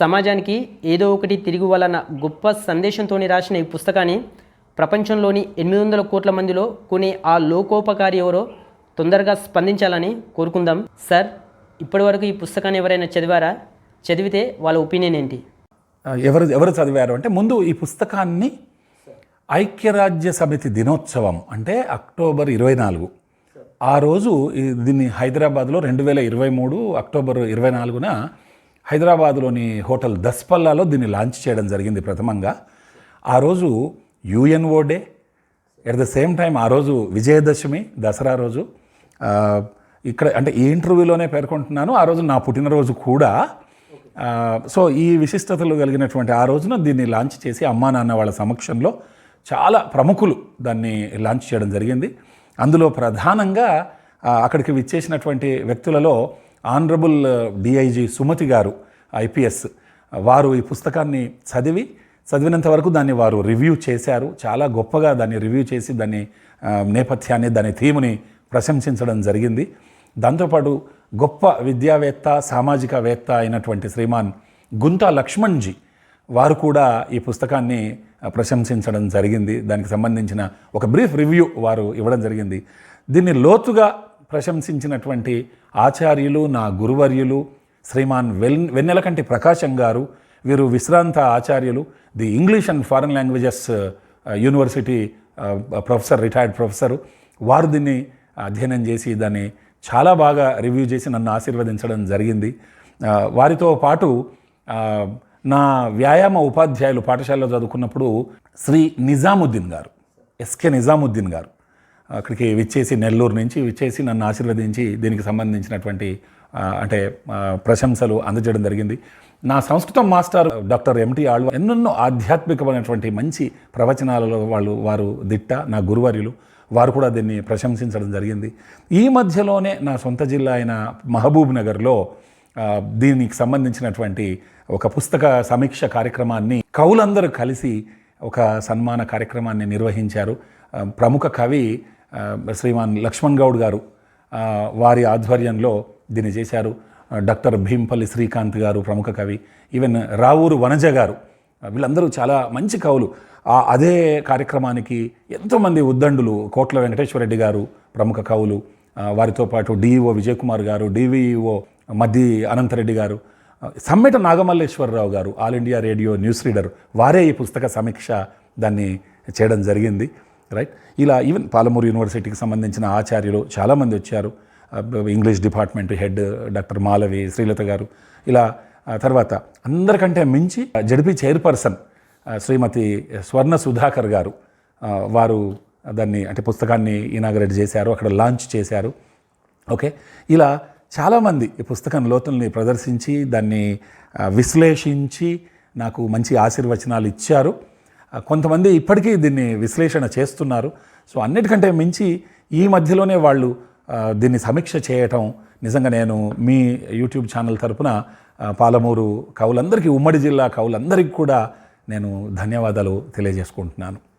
సమాజానికి ఏదో ఒకటి తిరిగి వలన గొప్ప సందేశంతో రాసిన ఈ పుస్తకాన్ని ప్రపంచంలోని ఎనిమిది వందల కోట్ల మందిలో కొన్ని ఆ లోకోపకారి ఎవరో తొందరగా స్పందించాలని కోరుకుందాం. సార్ ఇప్పటివరకు ఈ పుస్తకాన్ని ఎవరైనా చదివారా? చదివితే వాళ్ళ ఒపీనియన్ ఏంటి? ఎవరు ఎవరు చదివారు అంటే ముందు ఈ పుస్తకాన్ని ఐక్యరాజ్య సమితి దినోత్సవం అంటే అక్టోబర్ ఇరవై నాలుగు. ఆ రోజు దీన్ని హైదరాబాద్లో రెండు వేల ఇరవై మూడు అక్టోబర్ ఇరవై నాలుగున హైదరాబాద్లోని హోటల్ దస్పల్లాలో దీన్ని లాంచ్ చేయడం జరిగింది ప్రథమంగా. ఆ రోజు UNO day. At the same time ఆ రోజు విజయదశమి దసరా రోజు. ఇక్కడ అంటే ఈ ఇంటర్వ్యూలోనే పేర్కొంటున్నాను. ఆ రోజు నా పుట్టినరోజు కూడా. సో ఈ విశిష్టతలు కలిగినటువంటి ఆ రోజున దీన్ని లాంచ్ చేసి అమ్మా నాన్న వాళ్ళ సమక్షంలో చాలా ప్రముఖులు దాన్ని లాంచ్ చేయడం జరిగింది. అందులో ప్రధానంగా అక్కడికి విచ్చేసినటువంటి వ్యక్తులలో ఆనరబుల్ డిఐజీ సుమతి గారు ఐపీఎస్ వారు ఈ పుస్తకాన్ని చదివి చదివినంత వరకు దాన్ని వారు రివ్యూ చేశారు. చాలా గొప్పగా దాన్ని రివ్యూ చేసి దాని నేపథ్యాన్ని దాని థీముని ప్రశంసించడం జరిగింది. దాంతోపాటు గొప్ప విద్యావేత్త సామాజికవేత్త అయినటువంటి శ్రీమాన్ గుంతా లక్ష్మణ్జీ వారు కూడా ఈ పుస్తకాన్ని ప్రశంసించడం జరిగింది. దానికి సంబంధించిన ఒక బ్రీఫ్ రివ్యూ వారు ఇవ్వడం జరిగింది. దీన్ని లోతుగా ప్రశంసించినటువంటి ఆచార్యులు నా గురువర్యులు శ్రీమాన్ వెల్ వెన్నెలకంటి ప్రకాశం గారు వీరు విశ్రాంత ఆచార్యులు the English and foreign languages university professor retired professor. వారు దీన్ని అధ్యయనం చేసి దాన్ని చాలా బాగా రివ్యూ చేసి నన్ను ఆశీర్వదించడం జరిగింది. వారితో పాటు నా వ్యాయామ ఉపాధ్యాయులు పాఠశాలలో చదువుకున్నప్పుడు శ్రీ నిజాముద్దీన్ గారు ఎస్కే నిజాముద్దీన్ గారు. అక్కడికి విచ్చేసి నెల్లూరు నుంచి విచ్చేసి నన్ను ఆశీర్వదించి దీనికి సంబంధించినటువంటి అంటే ప్రశంసలు అందజేయడం జరిగింది. నా సంస్కృతం మాస్టర్ డాక్టర్ ఎంటి ఆళ్వ ఎన్నెన్నో ఆధ్యాత్మికమైనటువంటి మంచి ప్రవచనాలలో వాళ్ళు వారు దిట్ట నా గురువర్యులు వారు కూడా దీన్ని ప్రశంసించడం జరిగింది. ఈ మధ్యలోనే నా సొంత జిల్లా అయిన మహబూబ్ నగర్లో దీనికి సంబంధించినటువంటి ఒక పుస్తక సమీక్ష కార్యక్రమాన్ని కవులందరూ కలిసి ఒక సన్మాన కార్యక్రమాన్ని నిర్వహించారు. ప్రముఖ కవి శ్రీమాన్ లక్ష్మణ్ గౌడ్ గారు వారి ఆధ్వర్యంలో దీన్ని చేశారు. డాక్టర్ భీంపల్లి శ్రీకాంత్ గారు ప్రముఖ కవి. ఈవెన్ రావూరు వనజ గారు వీళ్ళందరూ చాలా మంచి కవులు. ఆ అదే కార్యక్రమానికి ఎంతోమంది ఉద్దండులు కోట్ల వెంకటేశ్వరరెడ్డి గారు ప్రముఖ కవులు వారితో పాటు డిఈఓ విజయకుమార్ గారు డివిఈఓ మద్ది అనంతరెడ్డి గారు సమ్మెట నాగమల్లేశ్వరరావు గారు All India Radio news reader వారే ఈ పుస్తక సమీక్ష దాన్ని చేయడం జరిగింది. రైట్ ఇలా ఈవెన్ పాలమూరు యూనివర్సిటీకి సంబంధించిన ఆచార్యులు చాలామంది వచ్చారు. English department head doctor Malavi Srilatha గారు. ఇలా తర్వాత అందరికంటే మించి జడిపి చైర్పర్సన్ శ్రీమతి స్వర్ణ సుధాకర్ గారు వారు దాన్ని అంటే పుస్తకాన్ని ఇనాగరేట్ చేశారు అక్కడ లాంచ్ చేశారు. ఓకే? ఇలా చాలామంది ఈ పుస్తకం లోతుల్ని ప్రదర్శించి దాన్ని విశ్లేషించి నాకు మంచి ఆశీర్వచనాలు ఇచ్చారు. కొంతమంది ఇప్పటికీ దీన్ని విశ్లేషణ చేస్తున్నారు. సో అన్నిటికంటే మించి ఈ మధ్యలోనే వాళ్ళు దీన్ని సమీక్ష చేయటం నిజంగా నేను మీ యూట్యూబ్ ఛానల్ తరపున పాలమూరు కవులందరికీ ఉమ్మడి జిల్లా కవులందరికీ కూడా నేను ధన్యవాదాలు తెలియజేసుకుంటున్నాను.